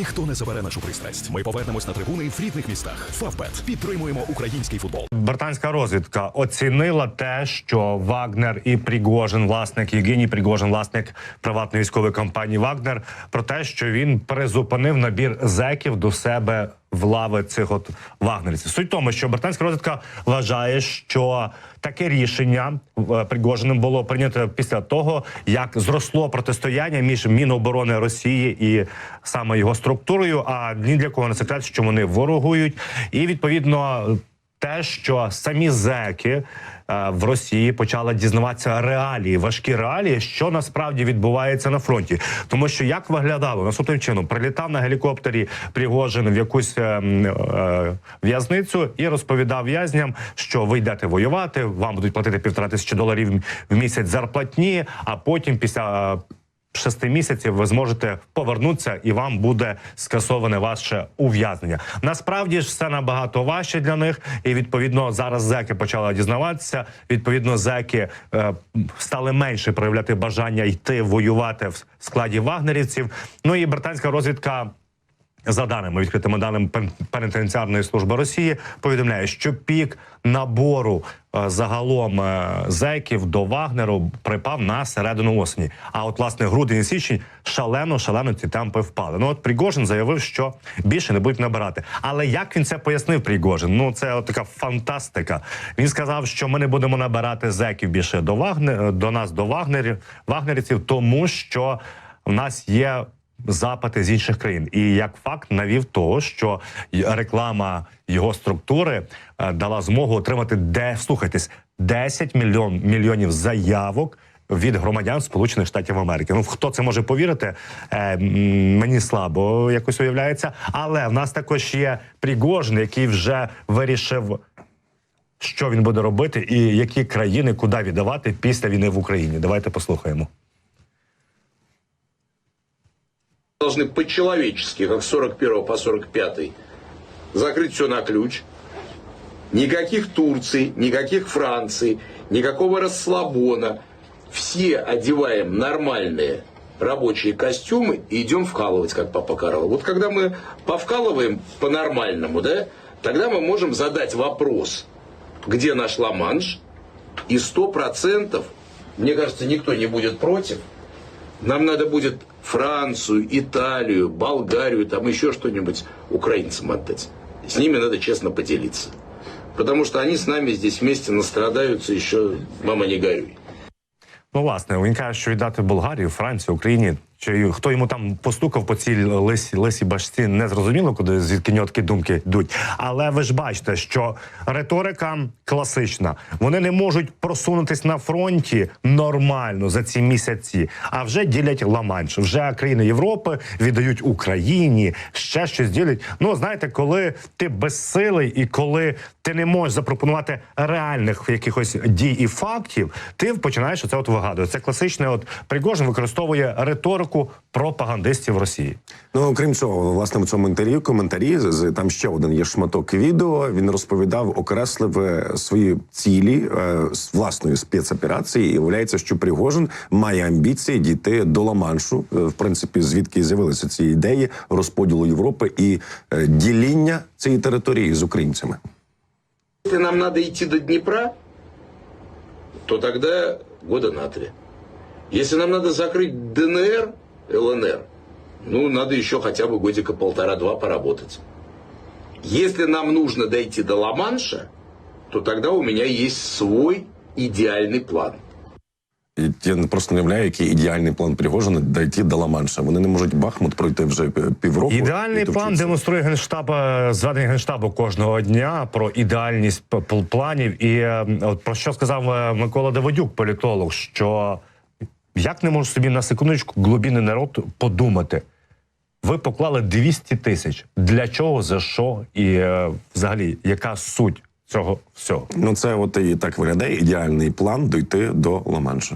Ніхто не забере нашу пристрасть. Ми повернемось на трибуни в рідних містах. Фавбет підтримуємо український футбол. Британська розвідка оцінила те, що Вагнер і Пригожин, власник Євгеній Пригожин, власник приватної військової компанії Вагнер, про те, що він призупинив набір зеків до себе в лави цих от вагнерівців. Суть в тому, що британська розвідка вважає, що таке рішення е, Пригожиним було прийнято після того, як зросло протистояння між Міноборони Росії і саме його структурою. А ні для кого не секрет, що вони ворогують, і відповідно те, що самі зеки е, в Росії почали дізнаватися реалії, важкі реалії, що насправді відбувається на фронті. Тому що як виглядало наступним чином, прилітав на гелікоптері Пригожин в якусь е, е, в'язницю і розповідав в'язням, що ви йдете воювати, вам будуть платити півтора тисячі доларів в місяць зарплатні, а потім після. Шести місяців ви зможете повернутися, і вам буде скасоване ваше ув'язнення. Насправді ж все набагато важче для них, і відповідно зараз зеки почали дізнаватися. Відповідно, зеки е, стали менше проявляти бажання йти воювати в складі вагнерівців. Ну і британська розвідка. За даними відкритими даними Пен- пенітенціарної служби Росії, повідомляє, що пік набору е, загалом е, зеків до Вагнеру припав на середину осені. А от власне грудень і січень шалено шалено ці темпи впали. Ну от Пригожин заявив, що більше не будуть набирати. Але як він це пояснив, Пригожин? Ну це от така фантастика. Він сказав, що ми не будемо набирати зеків більше до Вагнер до нас, до Вагнерів вагнерівців, тому що в нас є запити з інших країн, і як факт навів того, що реклама його структури е, дала змогу отримати де слухайтесь 10 мільйон мільйонів заявок. Від громадян Сполучених Штатів Америки. Ну хто це може повірити? Е, мені слабо якось уявляється. Але в нас також є Пригожин, який вже вирішив, що він буде робити, і які країни куди віддавати після війни в Україні. Давайте послухаємо. Должны по-человечески, как с 41 по 45 закрыть все на ключ. Никаких Турций, никаких Франций, никакого расслабона. Все одеваем нормальные рабочие костюмы и идем вкалывать, как папа Карл. Вот когда мы повкалываем по-нормальному, да, тогда мы можем задать вопрос, где наш Ла-Манш, и сто процентов, мне кажется, никто не будет против, нам надо будет Францию, Италию, Болгарию, там еще что-нибудь украинцам отдать. С ними надо честно поделиться. Потому что они с нами здесь вместе настрадаются еще, мама не горюй. Ну, власне, він каже, що віддати Болгарію, Францію, Україні. Чи хто йому там постукав по цій лисі, лисій башці, не зрозуміло, куди звідки нього такі думки йдуть. Але ви ж бачите, що риторика класична. Вони не можуть просунутись на фронті нормально за ці місяці, а вже ділять Ла-Манш. Вже країни Європи віддають Україні, ще щось ділять. Ну знаєте, коли ти безсилий і коли ти не можеш запропонувати реальних якихось дій і фактів, ти починаєш оце от вигадувати. Це класичне. От Пригожин використовує риторику пропагандистів Росії. Ну крім цього, власне, в цьому інтерв'ю коментарі там ще один є шматок відео. Він розповідав, окреслив е, свої цілі е, з власної спецоперації. І виявляється, що Пригожин має амбіції дійти до Ла-Маншу, е, в принципі, звідки з'явилися ці ідеї розподілу Європи і е, діління цієї території з українцями. Если нам надо идти до Днепра, то тогда года на три. Если нам надо закрыть ДНР, ЛНР, ну, надо еще хотя бы годика полтора-два поработать. Если нам нужно дойти до Ла-Манша, то тогда у меня есть свой идеальный план. Я просто не уявляю, який ідеальний план Пригожина дійти до Ла-Манша. Вони не можуть Бахмут пройти вже півроку. Ідеальний і план демонструє генштаб зведення генштабу кожного дня про ідеальність планів. І е, от про що сказав е, Микола Давидюк, політолог, що як не можу собі на секундочку глибинний народ подумати. Ви поклали 200 тисяч. Для чого, за що? І е, взагалі, яка суть цього всього? Ну це от і так виглядає ідеальний план дойти до Ла-Манша.